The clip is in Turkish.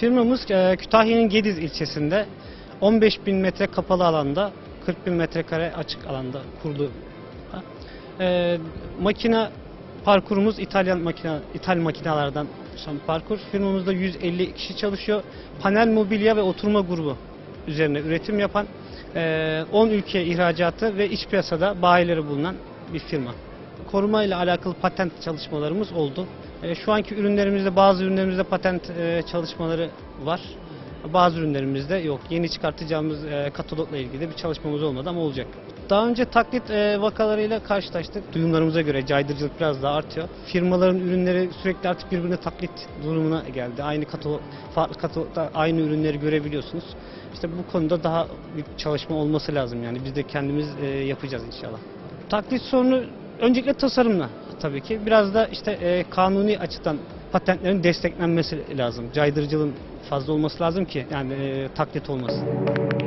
Firmamız e, Kütahya'nın Gediz ilçesinde 15 bin metre kapalı alanda 40 bin metrekare açık alanda kurdu. E, makine parkurumuz İtalyan makine İtal makinelerden oluşan parkur. Firmamızda 150 kişi çalışıyor. Panel mobilya ve oturma grubu üzerine üretim yapan e, 10 ülke ihracatı ve iç piyasada bayileri bulunan bir firma. Koruma ile alakalı patent çalışmalarımız oldu. E, Şu anki ürünlerimizde bazı ürünlerimizde patent e, çalışmaları var. Bazı ürünlerimizde yok. Yeni çıkartacağımız e, katalogla ilgili bir çalışmamız olmadı ama olacak. Daha önce taklit e, vakalarıyla karşılaştık. Duyumlarımıza göre caydırıcılık biraz daha artıyor. Firmaların ürünleri sürekli artık birbirine taklit durumuna geldi. Aynı katalog, farklı katalogda aynı ürünleri görebiliyorsunuz. İşte bu konuda daha bir çalışma olması lazım yani. Biz de kendimiz e, yapacağız inşallah. Taklit sorunu öncelikle tasarımla tabii ki. Biraz da işte e, kanuni açıdan patentlerin desteklenmesi lazım. Caydırıcılığın fazla olması lazım ki yani e, taklit olmasın.